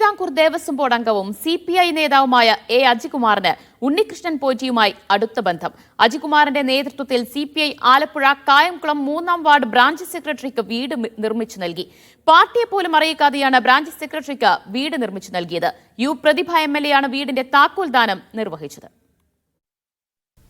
Thiruvithamkoor Devaswom board അംഗവും C P I നേതാവുമായ A അജികുമാറിന് ഉണ്ണികൃഷ്ണൻ പോറ്റിയുമായി അടുത്ത ബന്ധം. അജികുമാറിന്റെ നേതൃത്വത്തിൽ C P I Alappuzha Kayamkulam മൂന്നാം വാർഡ് ബ്രാഞ്ച് സെക്രട്ടറിക്ക് വീട് നിർമ്മിച്ചു നൽകി. പാർട്ടിയെ പോലും അറിയിക്കാതെയാണ് ബ്രാഞ്ച് സെക്രട്ടറിക്ക് വീട് നിർമ്മിച്ചു നൽകിയത്. യു പ്രതിഭ എം വീടിന്റെ താക്കോൽ ദാനം നിർവഹിച്ചത്.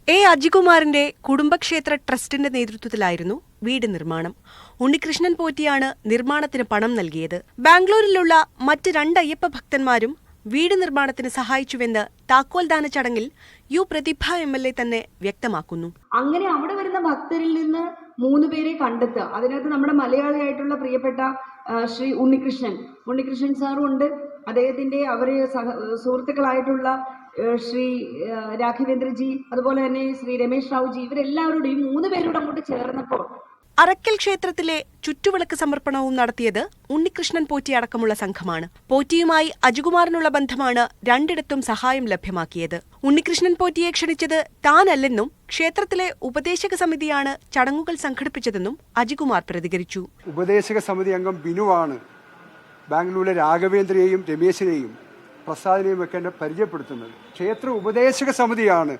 എ. അജികുമാറിന്റെ കുടുംബക്ഷേത്ര ട്രസ്റ്റിന്റെ നേതൃത്വത്തിലായിരുന്നു വീട് നിർമ്മാണം. ഉണ്ണികൃഷ്ണൻ പോറ്റിയാണ് നിർമ്മാണത്തിന് പണം നൽകിയത്. ബാംഗ്ലൂരിലുള്ള മറ്റ് രണ്ട് അയ്യപ്പ ഭക്തന്മാരും വീട് നിർമ്മാണത്തിന് സഹായിച്ചുവെന്ന് താക്കോൽദാന ചടങ്ങിൽ U Prathibha M L A തന്നെ വ്യക്തമാക്കുന്നു. അങ്ങനെ അവിടെ വരുന്ന ഭക്തരിൽ നിന്ന് മൂന്ന് പേരെ കണ്ടെത്തുക. അതിനകത്ത് നമ്മുടെ മലയാളിയായിട്ടുള്ള പ്രിയപ്പെട്ട ശ്രീ ഉണ്ണികൃഷ്ണൻ. ഉണ്ണികൃഷ്ണൻ സാറും ഉണ്ട്. അദ്ദേഹത്തിന്റെ അവർ സഹ സുഹൃത്തുക്കളായിട്ടുള്ള ശ്രീ രാഘവേന്ദ്രജി അതുപോലെ തന്നെ ശ്രീ രമേശ് റാവുജി ഇവരെല്ലാവരോടും ഈ മൂന്ന് പേരോട് അങ്ങോട്ട് ചേർന്നപ്പോൾ അറക്കൽ ക്ഷേത്രത്തിലെ ചുറ്റുവിളക്ക് സമർപ്പണവും നടത്തിയത് ഉണ്ണികൃഷ്ണൻ പോറ്റി അടക്കമുള്ള സംഘമാണ്. പോറ്റിയുമായി അജികുമാറിനുള്ള ബന്ധമാണ് രണ്ടിടത്തും സഹായം ലഭ്യമാക്കിയത്. ഉണ്ണികൃഷ്ണൻ പോറ്റിയെ ക്ഷണിച്ചത് താനല്ലെന്നും ക്ഷേത്രത്തിലെ ഉപദേശക സമിതിയാണ് ചടങ്ങുകൾ സംഘടിപ്പിച്ചതെന്നും അജികുമാർ പ്രതികരിച്ചു. ഉപദേശക സമിതി അംഗം ബിനുവാണ്. ബാംഗ്ലൂരിലെ രാഘവേന്ദ്രയെയും രമേശിനെയും പ്രസാദിനെയും ഒക്കെ എന്നെ പരിചയപ്പെടുത്തുന്നത്. ക്ഷേത്ര ഉപദേശക സമിതിയാണ്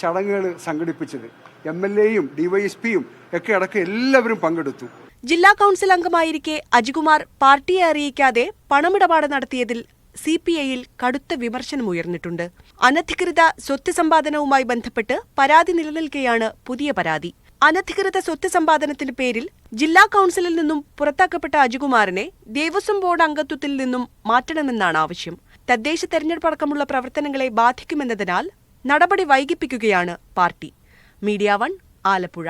ചടങ്ങുകൾ സംഘടിപ്പിച്ചത്. എം എൽ എയും ഡിവൈഎസ്പിയും ഒക്കെ അടക്കം എല്ലാവരും പങ്കെടുത്തു. ജില്ലാ കൌൺസിൽ അംഗമായിരിക്കെ അജികുമാർ പാർട്ടിയെ അറിയിക്കാതെ പണമിടപാട് നടത്തിയതിൽ സി പി ഐയിൽ കടുത്ത വിമർശനം ഉയർന്നിട്ടുണ്ട്. അനധികൃത സ്വത്ത് സമ്പാദനവുമായി ബന്ധപ്പെട്ട് പരാതി നിലനിൽക്കെയാണ് പുതിയ പരാതി. അനധികൃത സ്വത്ത് സമ്പാദനത്തിന് പേരിൽ ജില്ലാ കൌൺസിലിൽ നിന്നും പുറത്താക്കപ്പെട്ട അജികുമാറിനെ ദേവസ്വം ബോർഡ് അംഗത്വത്തിൽ നിന്നും മാറ്റണമെന്നാണ് ആവശ്യം. തദ്ദേശ തെരഞ്ഞെടുപ്പ് അടക്കമുള്ള പ്രവർത്തനങ്ങളെ ബാധിക്കുമെന്നതിനാൽ നടപടി വൈകിപ്പിക്കുകയാണ് പാർട്ടി. Media one Alappuzha.